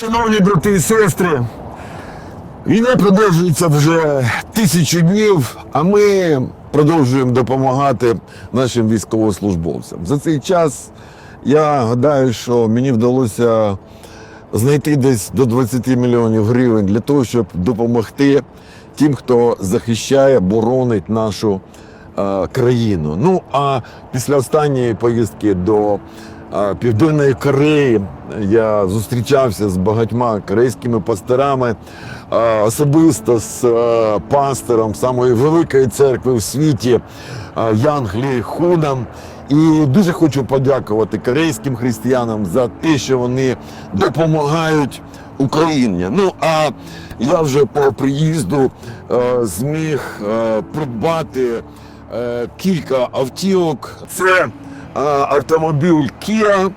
Шановні брати і сестри, війна продовжується вже тисячу днів, а ми продовжуємо допомагати нашим військовослужбовцям. За цей час я гадаю, що мені вдалося знайти десь до 20 мільйонів гривень для того, щоб допомогти тим, хто захищає, боронить нашу е, країну. Ну а після останньої поїздки до Південної Кореї я зустрічався з багатьма корейськими пасторами, особисто з е, пастором самої великої церкви в світі е, Янглі Хуном. І дуже хочу подякувати корейським християнам за те, що вони допомагають Україні. Ну а я вже по приїзду е, зміг придбати кілька автівок. Це автомобіль Kia.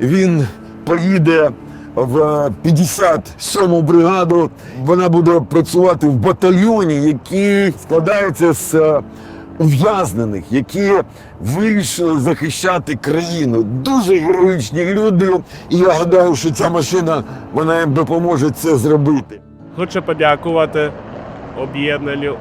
Він поїде в 57-му бригаду. Вона буде працювати в батальйоні, який складається з е, ув'язнених, які вирішили захищати країну. Дуже героїчні люди. І я гадаю, що ця машина вона їм допоможе це зробити. Хочу подякувати об'єднанню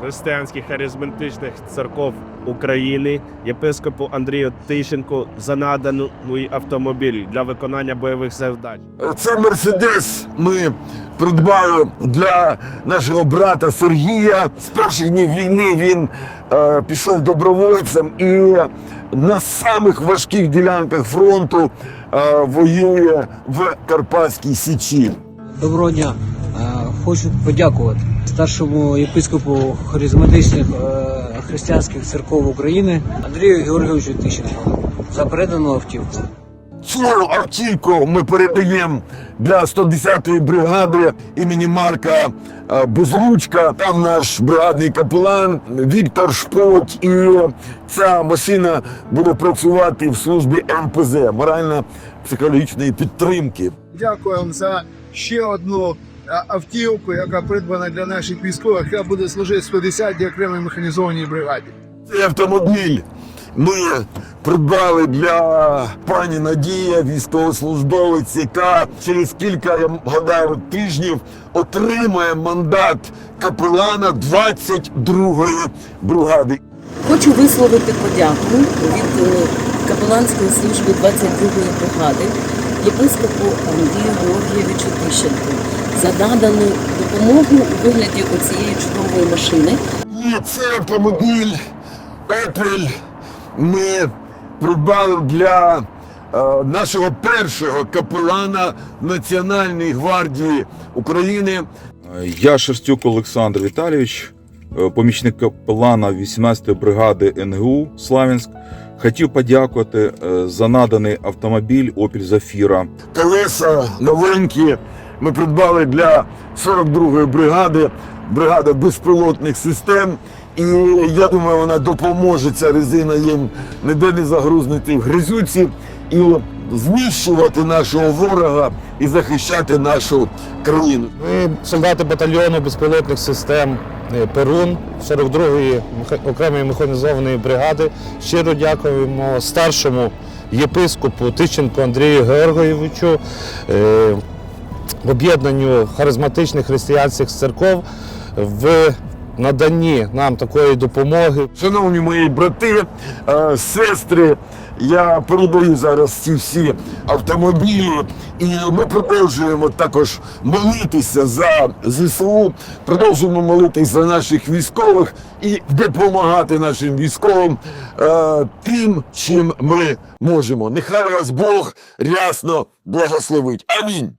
християнських харизматичних церков України, єпископу Андрію Тищенку за надану автомобіль для виконання бойових завдань. Це Мерседес. Ми придбали для нашого брата Сергія. З перших днів війни він е, пішов добровольцем і на самих важких ділянках фронту е, воює в Карпатській Січі. Доброго дня. Хочу подякувати старшому єпископу харизматичних е, християнських церков України Андрію Георгійовичу Тищенку за передану автівку. Цю автівку ми передаємо для 110-ї бригади імені Марка е, Безручка. Там наш бригадний капелан Віктор Шпот. І ця машина буде працювати в службі МПЗ морально-психологічної підтримки. Дякуємо за ще одну автівку, яка придбана для наших військових, яка буде служити в 110-й окремій механізованій бригаді. Цей автомобіль ми придбали для пані Надія, військовослужбовець, яка через кілька я гадаю, тижнів отримає мандат капелана 22-ї бригади. Хочу висловити подяку від е, капеланської служби 22-ї бригади єпископу Андрію Георгійовичу Тищенку за надану допомогу у вигляді оцієї чудової машини. І цей автомобіль Opel ми придбали для е, нашого першого капелана Національної гвардії України. Я Шерстюк Олександр Віталійович, е, помічник капелана 18-ї бригади НГУ Славянськ. Хотів подякувати е, за наданий автомобіль Opel Zafira. Колеса новенькі ми придбали для 42-ї бригади, бригада безпілотних систем. І я думаю, вона допоможе ця резина їм ніде не загрузнути в грязюці і знищувати нашого ворога і захищати нашу країну. Ми солдати батальйону безпілотних систем Перун 42-ї окремої механізованої бригади. Щиро дякуємо старшому єпископу Тищенку Андрію Георгійовичу, е, об'єднанню харизматичних християнських церков в наданні нам такої допомоги. Шановні мої брати, е, сестри, я передаю зараз ці всі автомобілі, і ми продовжуємо також молитися за ЗСУ, продовжуємо молитися за наших військових і допомагати нашим військовим е, тим, чим ми можемо. Нехай вас Бог рясно благословить. Амінь.